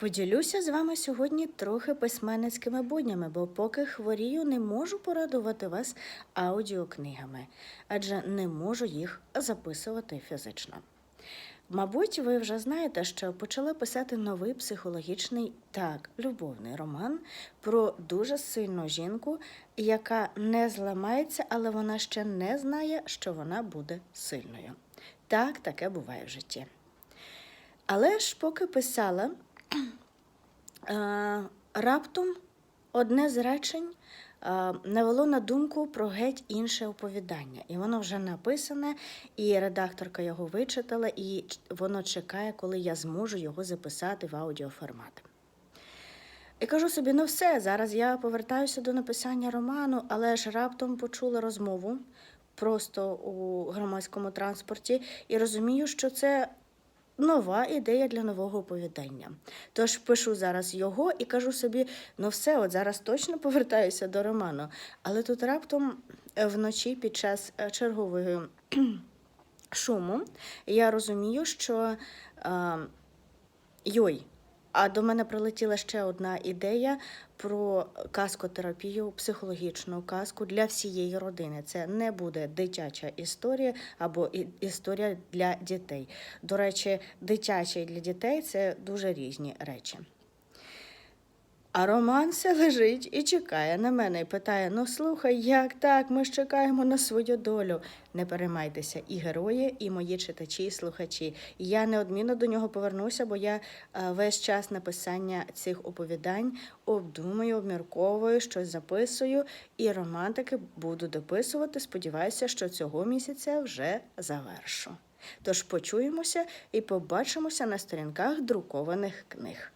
Поділюся з вами сьогодні трохи письменницькими буднями, бо поки хворію, не можу порадувати вас аудіокнигами, адже не можу їх записувати фізично. Мабуть, ви вже знаєте, що почала писати новий психологічний так, любовний роман про дуже сильну жінку, яка не зламається, але вона ще не знає, що вона буде сильною. Так, таке буває в житті. Але ж поки писала, раптом одне з речень е, навело на думку про геть інше оповідання. І воно вже написане, і редакторка його вичитала, і воно чекає, коли я зможу його записати в аудіоформат. І кажу собі, ну все, зараз я повертаюся до написання роману, але ж раптом почула розмову просто у громадському транспорті і розумію, що це нова ідея для нового оповідання. Тож пишу зараз його і кажу собі, ну все, от зараз точно повертаюся до роману. Але тут раптом е, вночі під час е, чергової шуму я розумію, що е, йой. А до мене прилетіла ще одна ідея про казкотерапію, психологічну казку для всієї родини. Це не буде дитяча історія або історія для дітей. До речі, дитяча і для дітей це дуже різні речі. А Роман все лежить і чекає на мене і питає: ну слухай, як так? Ми ж чекаємо на свою долю. Не переймайтеся, і герої, і мої читачі, і слухачі. Я неодмінно до нього повернуся, бо я е, весь час написання цих оповідань обдумую, обмірковую, щось записую, і романтики буду дописувати. Сподіваюся, що цього місяця вже завершу. Тож почуємося і побачимося на сторінках друкованих книг.